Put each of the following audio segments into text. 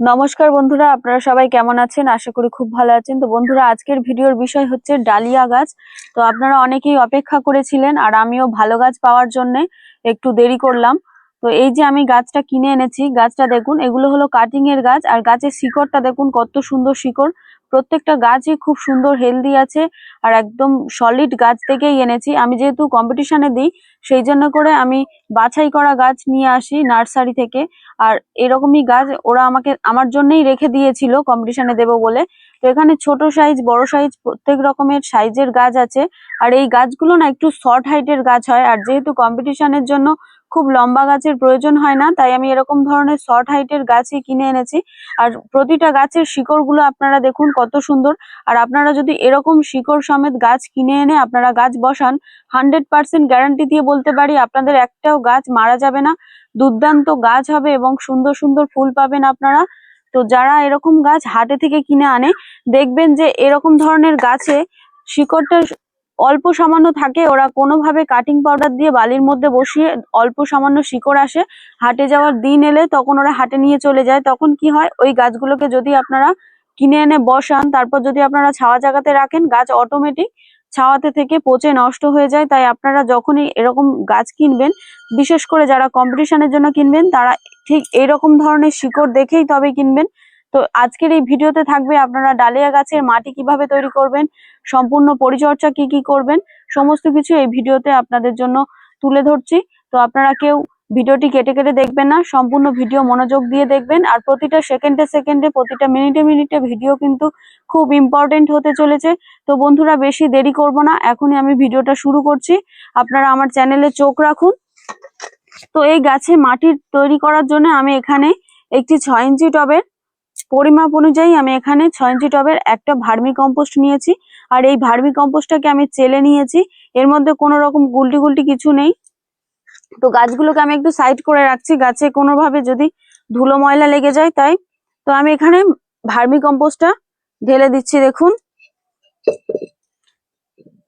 নমস্কার বন্ধুরা, আপনারা সবাই কেমন আছেন? আশা করি খুব ভালো আছেন। তো বন্ধুরা, আজকের ভিডিওর বিষয় হচ্ছে ডালিয়া গাছ। তো আপনারা অনেকেই অপেক্ষা করেছিলেন, আর আমিও ভালো গাছ পাওয়ার জন্য একটু দেরি করলাম। তো এই যে আমি গাছটা কিনে এনেছি, গাছটা দেখুন, এগুলো হলো কাটিং এর গাছ আর গাছের শিকড়টা দেখুন কত সুন্দর শিকড়। প্রত্যেকটা গাছই খুব সুন্দর হেলদি আছে আর একদম সলিড গাছ থেকেই এনেছি। আমি যেহেতু কম্পিটিশনে দিই, সেই জন্য করে আমি বাছাই করা গাছ নিয়ে আসি নার্সারি থেকে। আর এরকমই গাছ ওরা আমাকে, আমার জন্যই রেখে দিয়েছিল কম্পিটিশনে দেবো বলে। তো এখানে ছোট সাইজ বড় সাইজ প্রত্যেক রকমের সাইজের গাছ আছে। আর এই গাছগুলো না একটু শর্ট হাইটের গাছ হয়। আর যেহেতু কম্পিটিশনের জন্য খুব লম্বা গাছের প্রয়োজন হয় না, তাই আমি এরকম ধরনের শর্ট হাইটের গাছই কিনে এনেছি। আর প্রতিটা গাছের শিকড়গুলো আপনারা দেখুন কত সুন্দর। আর আপনারা যদি এরকম শিকড় সমেত গাছ কিনে এনে আপনারা গাছ বসান, হান্ড্রেড পার্সেন্ট গ্যারান্টি দিয়ে বলতে পারি আপনাদের একটাও গাছ মারা যাবে না। দুর্দান্ত গাছ হবে এবং সুন্দর সুন্দর ফুল পাবেন আপনারা। তো যারা এরকম গাছ হাটে থেকে কিনে আনে, দেখবেন যে এরকম ধরনের গাছে শিকড়টা অল্প সামান্য থাকে, ওরা কোনোভাবে কাটিং পাউডার দিয়ে বালির মধ্যে বসিয়ে অল্প সামান্য শিকড় আসে, হাটে যাওয়ার দিন এলে তখন ওরা হাটে নিয়ে চলে যায়। তখন কি হয়, ওই গাছগুলোকে যদি আপনারা কিনে এনে বসান, তারপর যদি আপনারা ছাওয়া জায়গাতে রাখেন, গাছ অটোমেটিক ছাওয়াতে থেকে পচে নষ্ট হয়ে যায়। তাই আপনারা যখনই এরকম গাছ কিনবেন, বিশেষ করে যারা কম্পিটিশনের জন্য কিনবেন, তারা ঠিক এইরকম ধরনের শিকড় দেখেই তবে কিনবেন। তো আজকের এই ভিডিওতে থাকবে আপনারা ডালিয়া গাছের মাটি কীভাবে তৈরি করবেন, সম্পূর্ণ পরিচর্যা কি কি করবেন, সমস্ত কিছু এই ভিডিওতে আপনাদের জন্য তুলে ধরছি। তো আপনারা কেউ ভিডিওটি কেটে কেটে দেখবেন না, সম্পূর্ণ ভিডিও মনোযোগ দিয়ে দেখবেন, আর প্রতিটা সেকেন্ডে সেকেন্ডে, প্রতিটা মিনিটে মিনিটে ভিডিও কিন্তু খুব ইম্পর্টেন্ট হতে চলেছে। তো বন্ধুরা, বেশি দেরি করব না, এখনই আমি ভিডিওটা শুরু করছি। আপনারা আমার চ্যানেলে চোখ রাখুন। তো এই গাছে মাটির তৈরি করার জন্য আমি এখানে একটি ছয় ইঞ্চি টবের পরিমাপ অনুযায়ী আমি এখানে ছয় ইঞ্চি টবের একটা ভার্মি কম্পোস্ট নিয়েছি। আর এই ভার্মি কম্পোস্টটাকে আমি চেলে নিয়েছি। এর মধ্যে কোনো রকম গুলটি গুলটি কিছু নেই। তো গাছগুলোকে আমি একটু সাইড করে রাখছি। গাছে কোনোভাবে যদি ধুলো ময়লা লেগে যায় তাই। তো আমি এখানে ভার্মি কম্পোস্টটা ঢেলে দিচ্ছি, দেখুন।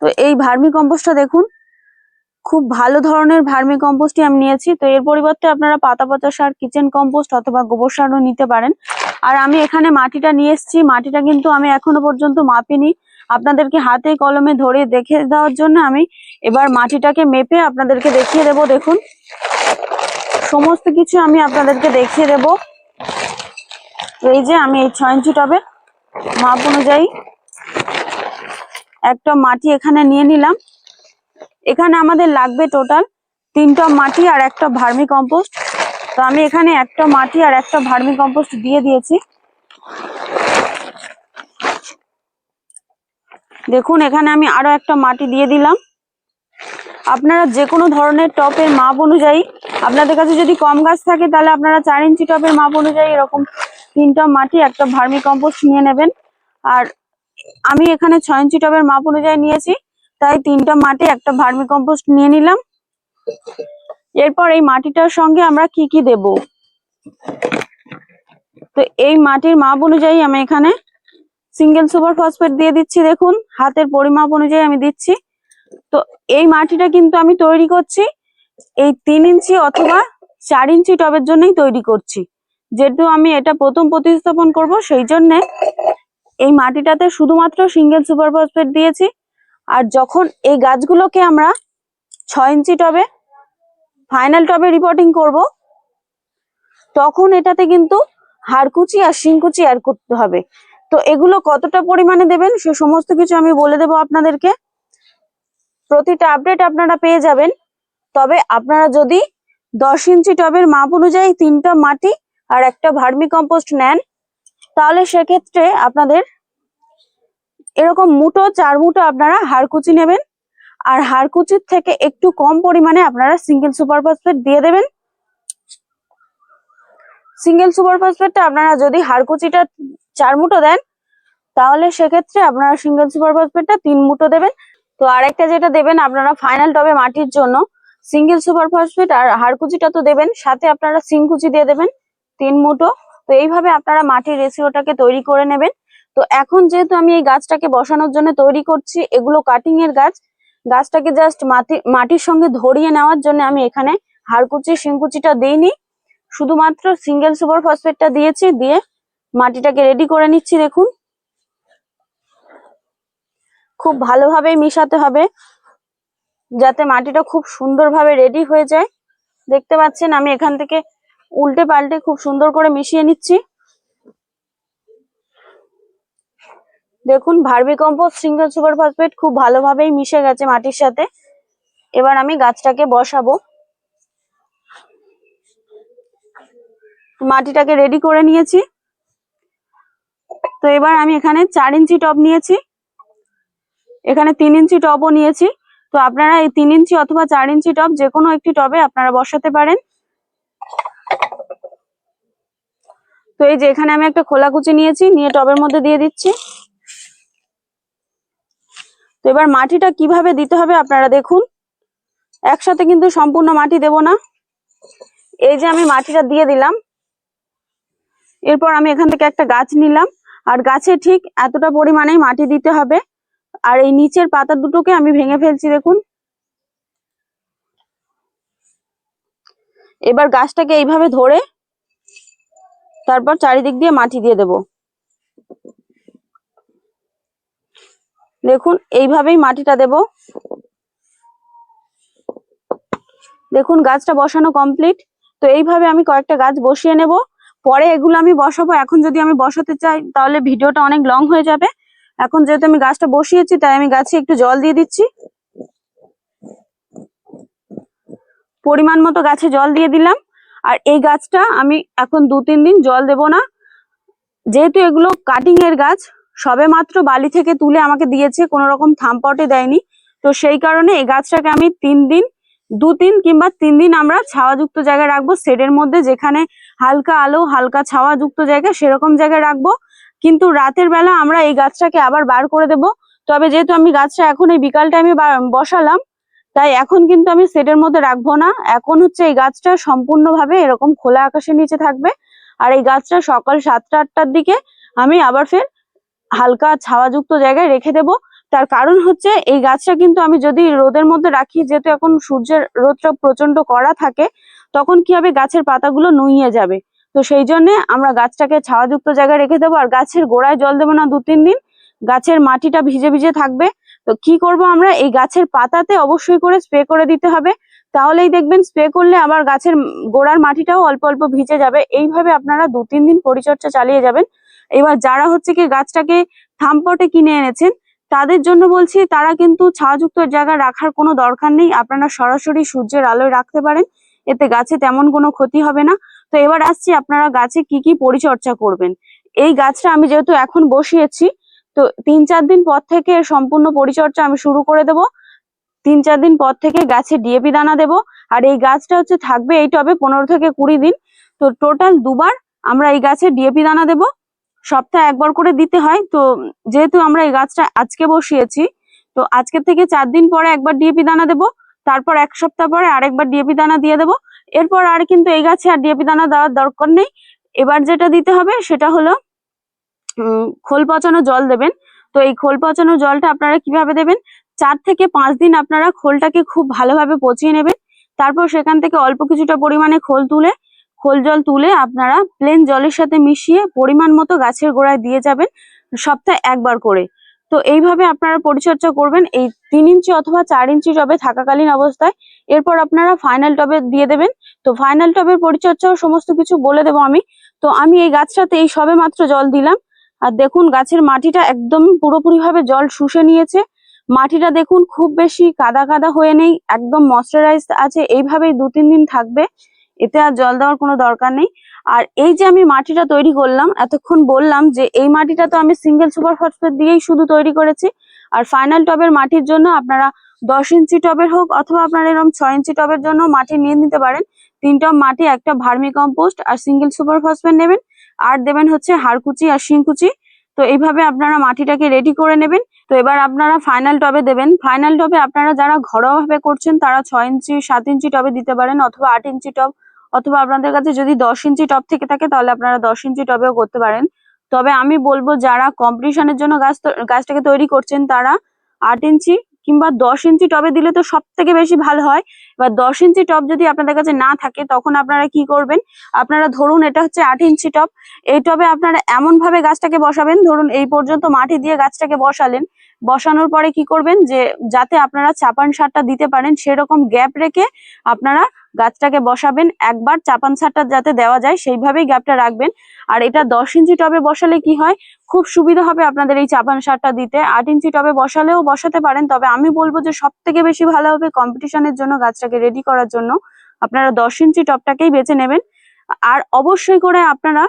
তো এই ভার্মি কম্পোস্টটা দেখুন। খুব ভালো ধরনের ভার্মি কম্পোস্টই আমি নিয়েছি। তো এর পরিবর্তে আপনারা পাতা পচা সার, কিচেন কম্পোস্ট অথবা গোবর সারও নিতে পারেন। আর আমি এখানে মাটিটা নিয়ে এসেছি। মাটিটা কিন্তু আমি এখনও পর্যন্ত মাপিনি। আপনাদেরকে হাতে কলমে ধরে দেখে দেওয়ার জন্য আমি এবার মাটিটাকে মেপে আপনাদেরকে দেখিয়ে দেব। দেখুন। সমস্ত কিছু আমি আপনাদেরকে দেখিয়ে দেব। এই যে আমি এই ছয় ইঞ্চি টবে মাপ অনুযায়ী একটা মাটি এখানে নিয়ে নিলাম। এখানে আমাদের লাগবে টোটাল তিনটা মাটি আর একটা ভার্মি কম্পোস্ট তো আমি এখানে একটা মাটি আর একটা ভার্মি কম্পোস্ট দিয়ে দিয়েছি। দেখুন, এখানে আমি আরও একটা মাটি দিয়ে দিলাম। আপনারা যে কোনো ধরনের টপের মাপ অনুযায়ী, আপনাদের কাছে যদি কম গাছ থাকে, তাহলে আপনারা চার ইঞ্চি টপের মাপ অনুযায়ী এরকম তিনটা মাটি, একটা ভার্মি কম্পোস্ট নিয়ে নেবেন। আর আমি এখানে ছয় ইঞ্চি টবের মাপ অনুযায়ী নিয়েছি। তাই তিনটা মাটি, একটা ভার্মি কম্পোস্ট নিয়ে নিলাম। এরপর এই মাটিটার সঙ্গে আমরা কি কি দেব? তো এই মাটির মাপ অনুযায়ী আমি এখানে সিঙ্গেল সুপার ফসফেট দিয়ে দিচ্ছি, দেখুন। হাতের পরিমাপ অনুযায়ী আমি দিচ্ছি। তো এই মাটিটা কিন্তু আমি তৈরি করছি এই তিন ইঞ্চি অথবা চার ইঞ্চি টবের জন্যই তৈরি করছি। যেহেতু আমি এটা প্রথম প্রতিস্থাপন করব, সেই জন্যে এই মাটিটাতে শুধুমাত্র সিঙ্গেল সুপার ফসফেট দিয়েছি। আর যখন এই গাছগুলোকে আমরা ছয় ইঞ্চি টবে ফাইনাল টবে রিপোর্টিং করব, তখন এটাতে কিন্তু হাড়কুচি আর শিংকুচি অ্যাড করতে হবে। তো এগুলো কতটা পরিমাণে দেবেন, সে সমস্ত কিছু আমি বলে দেবো আপনাদেরকে। প্রতিটা আপডেট আপনারা পেয়ে যাবেন। তবে আপনারা যদি দশ ইঞ্চি টবের মাপ অনুযায়ী তিনটা মাটি আর একটা ভার্মি কম্পোস্ট নেন, তাহলে সেক্ষেত্রে আপনাদের এরকম মুটো, চার মুটো আপনারা হাড়কুচি নেবেন। আর হাড়কুচির থেকে একটু কম পরিমাণে আপনারা সিঙ্গেল সুপার ফসফেট দিয়ে দেবেন। সিঙ্গেল সুপার ফসফেটটা আপনারা যদি হাড়কুচিটা চার মুঠো দেন, তাহলে সেক্ষেত্রে আপনারা সিঙ্গেল সুপার ফসফেটটা তিন মুঠো দেবেন। তো আরেকটা যেটা দেবেন আপনারা ফাইনাল টবে মাটির জন্য সিঙ্গেল সুপার ফসফেট আর হাড়কুচিটা তো দেবেন, সাথে আপনারা সিংকুচি দিয়ে দেবেন, তিন মুঠো তো এইভাবে আপনারা মাটির রেসিওটাকে তৈরি করে নেবেন। তো এখন যেহেতু আমি এই গাছটাকে বসানোর জন্য তৈরি করছি, এগুলো কাটিং এর গাছ, গাছটাকে জাস্ট মাটি, মাটির সঙ্গে ধরিয়ে নেওয়ার জন্য আমি এখানে হাড়কুচি, শিংকুচিটা দিইনি। শুধুমাত্র সিঙ্গেল সুপার ফসফেটটা দিয়েছি, দিয়ে মাটিটাকে রেডি করে নিচ্ছি, দেখুন। খুব ভালোভাবেই মিশাতে হবে, যাতে মাটিটা খুব সুন্দরভাবে রেডি হয়ে যায়। দেখতে পাচ্ছেন, আমি এখান থেকে উল্টে পাল্টে খুব সুন্দর করে মিশিয়ে নিচ্ছি। দেখুন, vermicompost, single super phosphate খুব ভালোভাবেই মিশে গেছে মাটির সাথে। এবার আমি গাছটাকে বসাবো। মাটিটাকে রেডি করে নিয়েছি। তো এবার আমি এখানে চার ইঞ্চি টব নিয়েছি। এখানে তিন ইঞ্চি টবও নিয়েছি। তো আপনারা এই তিন ইঞ্চি অথবা চার ইঞ্চি টব যে কোনো একটি টবে আপনারা বসাতে পারেন। তো এই যে এখানে আমি একটা খোলা কুচি নিয়েছি, নিয়ে টবের মধ্যে দিয়ে দিচ্ছি। তো এবার মাটিটা কীভাবে দিতে হবে আপনারা দেখুন। একসাথে কিন্তু সম্পূর্ণ মাটি দেব না। এই যে আমি মাটিটা দিয়ে দিলাম। এরপর আমি এখান থেকে একটা গাছ নিলাম। আর গাছে ঠিক এতটা পরিমাণেই মাটি দিতে হবে। আর এই নিচের পাতা দুটোকে আমি ভেঙে ফেলছি, দেখুন। এবার গাছটাকে এইভাবে ধরে তারপর চারিদিক দিয়ে মাটি দিয়ে দেব। দেখুন, এইভাবেই মাটিটা দেব। দেখুন, গাছটা বসানো কমপ্লিট তো এইভাবে আমি কয়েকটা গাছ বসিয়ে নেব। পরে এগুলো আমি বসাবো। এখন যদি আমি বসাতে চাই, তাহলে ভিডিওটা অনেক লং হয়ে যাবে। এখন যেহেতু আমি গাছটা বসিয়েছি, তাই আমি গাছে একটু জল দিয়ে দিচ্ছি। পরিমাণ মতো গাছে জল দিয়ে দিলাম। আর এই গাছটা আমি এখন দু তিন দিন জল দেব না। যেহেতু এগুলো কাটিং এর গাছ সবে মাত্র বালি থেকে তুলে আমাকে দিয়েছে, কোনো রকম থামপটে দেয়নি। তো সেই কারণে এই গাছটাকে আমি তিন দিন, দু তিন কিংবা তিন দিন আমরা ছাওয়াযুক্ত জায়গায় রাখব। শেডের মধ্যে যেখানে হালকা আলো, হালকা ছাওয়া যুক্ত জায়গা, সেরকম জায়গায় রাখব। কিন্তু রাতের বেলা আমরা এই গাছটাকে আবার বার করে দেব। তবে যেহেতু আমি গাছটা এখন এই বিকাল টাইমে বসালাম, তাই এখন কিন্তু আমি সেটের মধ্যে রাখব না। এখন হচ্ছে এই গাছটা সম্পূর্ণভাবে এরকম খোলা আকাশের নিচে থাকবে। আর এই গাছটা সকাল সাতটা আটটার দিকে আমি আবার ফের হালকা ছাওয়াযুক্ত জায়গায় রেখে দেব। তার কারণ হচ্ছে, এই গাছটা কিন্তু আমি যদি রোদের মধ্যে রাখি, যেহেতু এখন সূর্যের রোদটা প্রচণ্ড কড়া থাকে, তখন কি হবে? গাছের পাতাগুলো নুইয়ে যাবে। তো সেই জন্য আমরা গাছটাকে ছাওয়াযুক্ত জায়গায় রেখে দেবো আর গাছের গোড়ায় জল দেবো না দু তিন দিন। গাছের মাটিটা ভিজে ভিজে থাকবে। তো কি করব আমরা? এই গাছের পাতাতে অবশ্যই করে স্প্রে করে দিতে হবে। তাহলেই দেখবেন স্প্রে করলে আবার গাছের গোড়ার মাটিটাও অল্প অল্প ভিজে যাবে। এইভাবে আপনারা দু তিন দিন পরিচর্যা চালিয়ে যাবেন। এবার যারা হচ্ছে কি গাছটাকে থামপটে কিনে এনেছেন, তাদের জন্য বলছি তারা কিন্তু ছায়াযুক্ত জায়গায় রাখার কোনো দরকার নেই। আপনারা সরাসরি সূর্যের আলোয় রাখতে পারেন, এতে গাছে তেমন কোনো ক্ষতি হবে না। তো এবার আসছি আপনারা গাছে কি কি পরিচর্যা করবেন। এই গাছটা আমি যেহেতু এখন বসিয়েছি, তো তিন চার দিন পর থেকে সম্পূর্ণ পরিচর্যা আমি শুরু করে দেব। তিন চার দিন পর থেকে গাছে ডিএপি দানা দেব। আর এই গাছটা হচ্ছে থাকবে এই টবে পনেরো থেকে কুড়ি দিন। তো টোটাল দুবার আমরা এই গাছে ডিএপি দানা দেব। সপ্তাহে একবার করে দিতে হয়। তো যেহেতু আমরা এই গাছটা আজকে বসিয়েছি, তো আজকে থেকে চার দিন পরে একবার ডিএপি দানা দেব, তারপর এক সপ্তাহ পরে আরেকবার ডিএপি দানা দিয়ে দেব। এরপর আর কিন্তু এই গাছে আর ডিএপি দানা দেওয়ার দরকার নেই। এবার যেটা দিতে হবে সেটা হলো খোল পচানো জল দেবেন। তো এই খোল পচানো জলটা আপনারা কীভাবে দেবেন? চার থেকে পাঁচ দিন আপনারা খোলটাকে খুব ভালোভাবে পচিয়ে নেবেন। তারপর সেখান থেকে অল্প কিছুটা পরিমাণে খোল তুলে খোল জল তুলে আপনারা প্লেন জলের সাথে মিশিয়ে পরিমাণ মতো গাছের গোড়ায় দিয়ে যাবেন সপ্তাহে একবার করে। তো এইভাবে আপনারা পরিচর্যা করবেন। এই তিন ইঞ্চি অথবা চার ইঞ্চি টবে থাকাকালীন অবস্থায় এরপর আপনারা ফাইনাল টবে দিয়ে দেবেন। তো ফাইনাল টবের পরিচর্যাও সমস্ত কিছু বলে দেবো আমি। তো আমি এই গাছটাতে এই সবে মাত্র জল দিলাম। আর দেখুন, গাছের মাটিটা একদম পুরোপুরি ভাবে জল শুষে নিয়েছে। মাটিটা দেখুন, খুব বেশি কাদা কাদা হয়ে নেই, একদম ময়শ্চারাইজ আছে। এইভাবেই দু তিন দিন থাকবে। এতে আর জল দেওয়ার কোনো দরকার নেই। আর এই যে আমি মাটিটা তৈরি করলাম, এতক্ষণ বললাম যে এই মাটিটা তো আমি সিঙ্গেল সুপার ফসফেট দিয়েই শুধু তৈরি করেছি। আর ফাইনাল টবের মাটির জন্য আপনারা দশ ইঞ্চি টবের হোক অথবা আপনারা এরকম ছয় ইঞ্চি টবের জন্য মাটি নিয়ে নিতে পারেন। তিন টব মাটি, একটা ভার্মি কম্পোস্ট আর সিঙ্গেল সুপার ফসফেট নেবেন। আর দেবেন হচ্ছে হাড়কুচি আর শিংকুচি। তো এইভাবে আপনারা মাটিটাকে রেডি করে নেবেন। তো এবার আপনারা ফাইনাল টবে দেবেন। ফাইনাল টবে আপনারা যারা ঘরোয়া ভাবে করছেন, তারা ছয় ইঞ্চি, সাত ইঞ্চি টবে দিতে পারেন অথবা আট ইঞ্চি টব অথবা আপনাদের কাছে যদি দশ ইঞ্চি টব থেকে থাকে, তাহলে আপনারা দশ ইঞ্চি টবেও করতে পারেন। তবে আমি বলব, যারা কম্পিটিশনের জন্য গাছ গাছটাকে তৈরি করছেন, তারা আট ইঞ্চি কিংবা দশ ইঞ্চি টবে দিলে তো সব থেকে বেশি ভালো হয়। বা দশ ইঞ্চি টব যদি আপনাদের কাছে না থাকে, তখন আপনারা কি করবেন? আপনারা ধরুন এটা হচ্ছে আট ইঞ্চি টব এই টবে আপনারা এমন ভাবে গাছটাকে বসাবেন, ধরুন এই পর্যন্ত মাটি দিয়ে গাছটাকে বসালেন। বসানোর পরে কি করবেন যে, যাতে আপনারা চাপান সারটা দিতে পারেন, সেরকম গ্যাপ রেখে আপনারা গাছটাকে বসাবেন। একবার চাপান সারটা যাতে দেওয়া যায়, সেইভাবেই গ্যাপটা রাখবেন। আর এটা দশ ইঞ্চি টবে বসালে কি হয়? খুব সুবিধা হবে আপনাদের এই চাপান সারটা দিতে। আট ইঞ্চি টবে বসালেও বসাতে পারেন, তবে আমি বলব যে সব থেকে বেশি ভালো হবে কম্পিটিশনের জন্য গাছটাকে রেডি করার জন্য আপনারা দশ ইঞ্চি টবটাকেই বেছে নেবেন। আর অবশ্যই করে আপনারা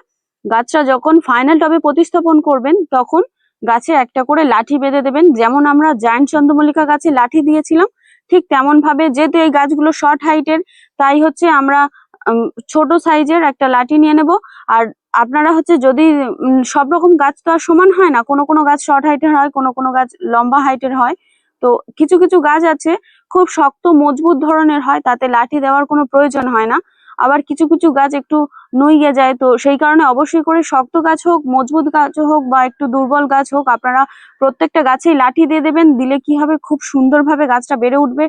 গাছটা যখন ফাইনাল টবে প্রতিস্থাপন করবেন, তখন গাছে একটা করে লাঠি বেঁধে দেবেন। যেমন আমরা জায়ান্ট চন্দ্রমল্লিকা গাছে লাঠি দিয়েছিলাম, ঠিক তেমন ভাবে যেহেতু এই গাছগুলো শর্ট হাইটের তাই হচ্ছে আমরা ছোট সাইজের একটা লাঠি নিয়ে নেব। আর আপনারা হচ্ছে যদি সব রকম গাছ তো আর সমান হয় না, কোনো কোনো গাছ শর্ট হাইটের হয়, কোনো কোনো গাছ লম্বা হাইটের হয়। তো কিছু কিছু গাছ আছে খুব শক্ত, মজবুত ধরনের হয়, তাতে লাঠি দেওয়ার কোনো প্রয়োজন হয় না। আবার কিছু কিছু গাছ একটু নুইয়ে যায়, তো সেই কারণে অবশ্যই করে শক্ত গাছ হোক, মজবুত গাছ হোক বা একটু দুর্বল গাছ হোক, আপনারা প্রত্যেকটা গাছেই লাঠি দিয়ে দেবেন, দিলে কি হবে? খুব সুন্দরভাবে গাছটা বেড়ে উঠবে।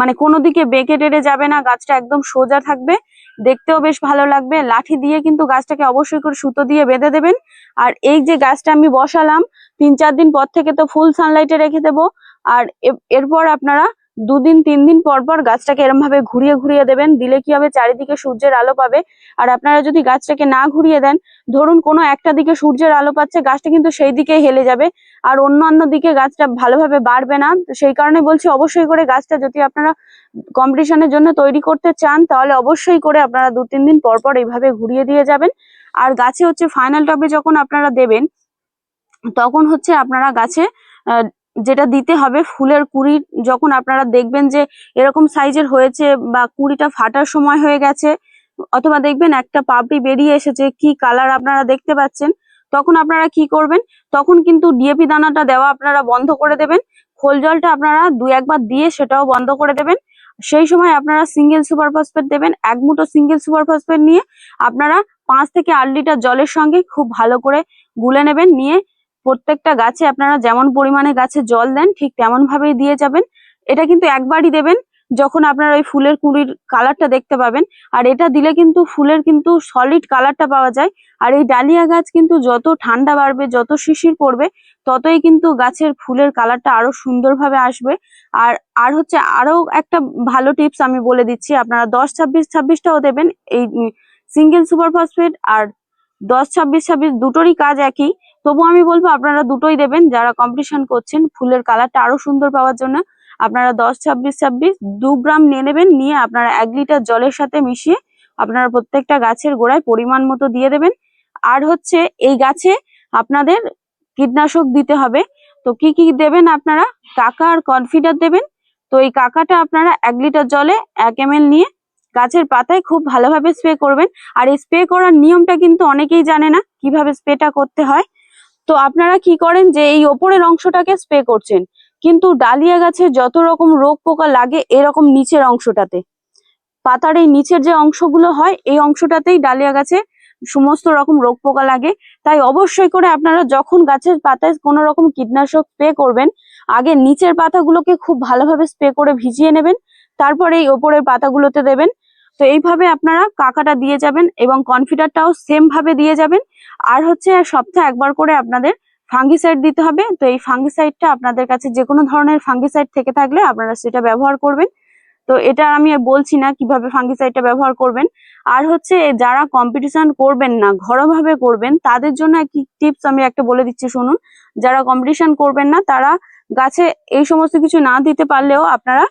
মানে কোনো দিকে বেঁকে টেড়ে যাবে না, গাছটা একদম সোজা থাকবে। দেখতেও বেশ ভালো লাগবে। লাঠি দিয়ে কিন্তু গাছটাকে অবশ্যই করে সুতো দিয়ে বেঁধে দেবেন। আর এই যে গাছটা আমি বসালাম, তিন চার দিন পর থেকে তো ফুল সানলাইটে রেখে দেবো। আর এরপর আপনারা দুদিন তিন দিন পর পর গাছটাকে এরম ভাবে ঘুরিয়ে ঘুরিয়ে দেবেন। দিলে কি হবে? চারিদিকে সূর্যের আলো পাবে। আর আপনারা যদি গাছটাকে না ঘুরিয়ে দেন, ধরুন কোনো একটা দিকে সূর্যের আলো পাচ্ছে, গাছটা কিন্তু সেই দিকে হেলে যাবে। আর অন্যান্য দিকে গাছটা ভালোভাবে বাড়বে না। সেই কারণে বলছি, অবশ্যই করে গাছটা যদি আপনারা কম্পিটিশনের জন্য তৈরি করতে চান, তাহলে অবশ্যই করে আপনারা দু, তিন দিন পর পর এইভাবে ঘুরিয়ে দিয়ে যাবেন। আর গাছে হচ্ছে ফাইনাল টবে যখন আপনারা দেবেন, তখন হচ্ছে আপনারা গাছে যেটা দিতে হবে ফুলের কুড়ি, যখন আপনারা দেখবেন যে এরকম সাইজের হয়েছে বা কুড়িটা ফাটার সময় হয়ে গেছে, অথবা দেখবেন একটা পাপড়ি বেরিয়ে এসেছে, কি কালার আপনারা দেখতে পাচ্ছেন, তখন আপনারা কি করবেন? তখন কিন্তু ডিএপি দানাটা দেওয়া আপনারা বন্ধ করে দেবেন, খোল জলটা আপনারা দু একবার দিয়ে সেটাও বন্ধ করে দেবেন, সেই সময় আপনারা সিঙ্গেল সুপার ফসফেট দেবেন, এক মুঠো সিঙ্গেল সুপার ফসফেট নিয়ে আপনারা পাঁচ থেকে আট লিটার জলের সঙ্গে খুব ভালো করে গুলে নেবেন, নিয়ে প্রত্যেকটা গাছে আপনারা যেমন পরিমাণে গাছে জল দেন, ঠিক তেমন ভাবেই দিয়ে যাবেন। এটা কিন্তু একবারই দেবেন যখন আপনারা ওই ফুলের কুঁড়ির কালারটা দেখতে পাবেন। আর এটা দিলে কিন্তু ফুলের কিন্তু সলিড কালারটা পাওয়া যায়। আর এই ডালিয়া গাছ কিন্তু যত ঠান্ডা বাড়বে, যত শিশির পড়বে, ততই কিন্তু গাছের ফুলের কালারটা আরও সুন্দরভাবে আসবে। আর আর হচ্ছে আরও একটা ভালো টিপস আমি বলে দিচ্ছি, আপনারা দশ ছাব্বিশ ছাব্বিশটাও দেবেন। এই সিঙ্গেল সুপার ফসফেট আর দশ ছাব্বিশ ছাব্বিশ দুটোরই কাজ একই। তবু আমি বলব, আপনারা দুটোই দেবেন। যারা কম্পিটিশন করছেন, ফুলের কালারটা আরও সুন্দর পাওয়ার জন্য আপনারা দশ, ছাব্বিশ ছাব্বিশ দু গ্রাম নিয়ে নেবেন। নিয়ে আপনারা এক লিটার জলের সাথে মিশিয়ে আপনারা প্রত্যেকটা গাছের গোড়ায় পরিমাণ মতো দিয়ে দেবেন। আর হচ্ছে এই গাছে আপনাদের কীটনাশক দিতে হবে। তো কি কি দেবেন আপনারা? কাকা আর কনফিডার দেবেন। তো এই কাকাটা আপনারা এক লিটার জলে এক এম নিয়ে গাছের পাতায় খুব ভালোভাবে স্প্রে করবেন। আর এই স্প্রে করার নিয়মটা কিন্তু অনেকেই জানে না, কীভাবে স্প্রেটা করতে হয়। তো আপনারা কি করেন যে এই ওপরের অংশটাকে স্প্রে করছেন। কিন্তু ডালিয়া গাছে যত রকম রোগ পোকা লাগে, এরকম নিচের অংশটাতে। পাতার এই নিচের যে অংশগুলো হয়, এই অংশটাতেই ডালিয়া গাছে সমস্ত রকম রোগ পোকা লাগে। তাই অবশ্যই করে আপনারা যখন গাছের পাতায় কোনো রকম কীটনাশক স্প্রে করবেন, আগে নিচের পাতাগুলোকে খুব ভালোভাবে স্প্রে করে ভিজিয়ে নেবেন, তারপরে এই ওপরের পাতাগুলোতে দেবেন। তো এইভাবে আপনারা কাকাটা দিয়ে যাবেন এবং কনফিডারটাও সেম ভাবে দিয়ে যাবেন। আর হচ্ছে সপ্তাহে একবার করে আপনাদের ফাঙ্গিসাইড দিতে হবে। তো এই ফাঙ্গিসাইডটা আপনাদের কাছে যে কোনো ধরনের ফাঙ্গিসাইড থেকে থাকলে আপনারা সেটা ব্যবহার করবেন। তো এটা আমি বলছি না কীভাবে ফাঙ্গিসাইডটা ব্যবহার করবেন। আর হচ্ছে যারা কম্পিটিশন করবেন না, ঘরোয়াভাবে করবেন, তাদের জন্য কি টিপস আমি একটা বলে দিচ্ছি শুনুন। যারা কম্পিটিশন করবেন না, তারা গাছে এই সমস্ত কিছু না দিতে পারলেও আপনারা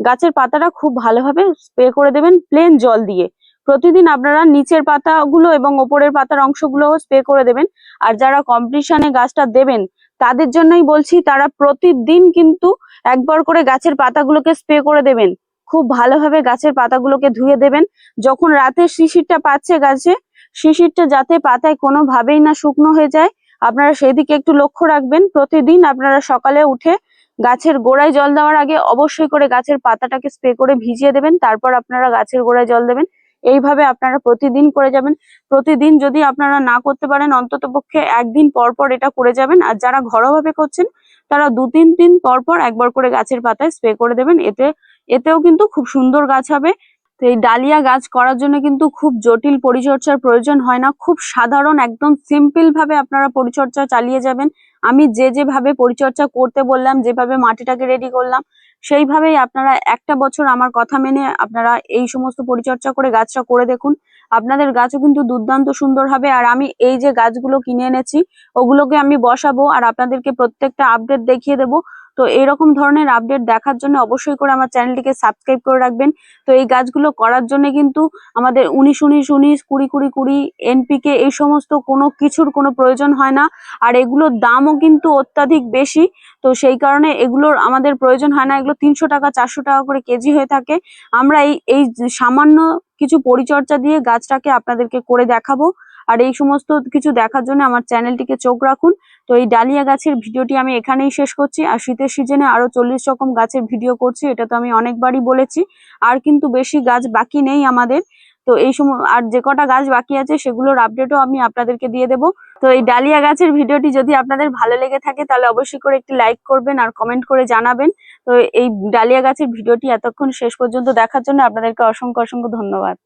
গাছের পাতাটা খুব ভালোভাবে স্প্রে করে দেবেন প্লেন জল দিয়ে। প্রতিদিন আপনারা নিচের পাতাগুলো এবং ওপরের পাতার অংশগুলো স্প্রে করে দেবেন। আর যারা কম্পিটিশনে গাছটা দেবেন, তাদের জন্যই বলছি তারা প্রতিদিন কিন্তু একবার করে গাছের পাতাগুলোকে স্প্রে করে দেবেন। খুব ভালোভাবে গাছের পাতাগুলোকে ধুয়ে দেবেন। যখন রাতে শিশিরটা পাচ্ছে গাছে, শিশিরটা যাতে পাতায় কোনোভাবেই না শুকনো হয়ে যায়, আপনারা সেদিকে একটু লক্ষ্য রাখবেন। প্রতিদিন আপনারা সকালে উঠে গাছের গোড়ায় জল দেওয়ার আগে অবশ্যই করে গাছের পাতাটাকে স্প্রে করে ভিজিয়ে দেবেন, তারপর আপনারা গাছের গোড়ায় জল দেবেন। এইভাবে আপনারা প্রতিদিন করে যাবেন। প্রতিদিন যদি আপনারা না করতে পারেন, অন্তত পক্ষে একদিন পরপর পর এটা করে যাবেন। আর যারা ঘরোয়াভাবে করছেন, তারা দু তিন দিন পরপর পর একবার করে গাছের পাতায় স্প্রে করে দেবেন। এতে, এতেও কিন্তু খুব সুন্দর গাছ হবে। তো এই ডালিয়া গাছ করার জন্য কিন্তু খুব জটিল পরিচর্যার প্রয়োজন হয় না। খুব সাধারণ, একদম সিম্পল ভাবে আপনারা পরিচর্যা চালিয়ে যাবেন। আমি যে যেভাবে পরিচর্যা করতে বললাম, যেভাবে মাটিটাকে রেডি করলাম, সেইভাবেই আপনারা একটা বছর আমার কথা মেনে আপনারা এই সমস্ত পরিচর্যা করে গাছটা করে দেখুন। আপনাদের গাছও কিন্তু দুর্দান্ত সুন্দর হবে। আর আমি এই যে গাছগুলো কিনে এনেছি, ওগুলোকে আমি বসাবো আর আপনাদেরকে প্রত্যেকটা আপডেট দেখিয়ে দেবো। তো এরকম ধরনের আপডেট দেখার জন্য অবশ্যই করে আমার চ্যানেলটিকে সাবস্ক্রাইব করে রাখবেন। তো এই গাছগুলো করার জন্য কিন্তু আমাদের উনিশ উনিশ উনিশ, কুড়ি কুড়ি কুড়ি এনপিকে এই সমস্ত কোনো কিছুর কোনো প্রয়োজন হয় না। আর এগুলোর দামও কিন্তু অত্যাধিক বেশি। তো সেই কারণে এগুলোর আমাদের প্রয়োজন হয় না। এগুলো তিনশো টাকা, চারশো টাকা করে কেজি হয়ে থাকে। আমরা এই এই সামান্য কিছু পরিচর্যা দিয়ে গাছটাকে আপনাদেরকে করে দেখাবো। আর এই সমস্ত কিছু দেখার জন্য আমার চ্যানেলটিকে চোখ রাখুন। তো এই ডালিয়া গাছের ভিডিওটি আমি এখানেই শেষ করছি। আর শীতের সিজনে আরও চল্লিশ রকম গাছের ভিডিও করছি, এটা তো আমি অনেকবারই বলেছি। আর কিন্তু বেশি গাছ বাকি নেই আমাদের। তো এই সময় আর যে কটা গাছ বাকি আছে, সেগুলোর আপডেটও আমি আপনাদেরকে দিয়ে দেবো। তো এই ডালিয়া গাছের ভিডিওটি যদি আপনাদের ভালো লেগে থাকে, তাহলে অবশ্যই করে একটি লাইক করবেন আর কমেন্ট করে জানাবেন। তো এই ডালিয়া গাছের ভিডিওটি এতক্ষণ শেষ পর্যন্ত দেখার জন্য আপনাদেরকে অসংখ্য অসংখ্য ধন্যবাদ।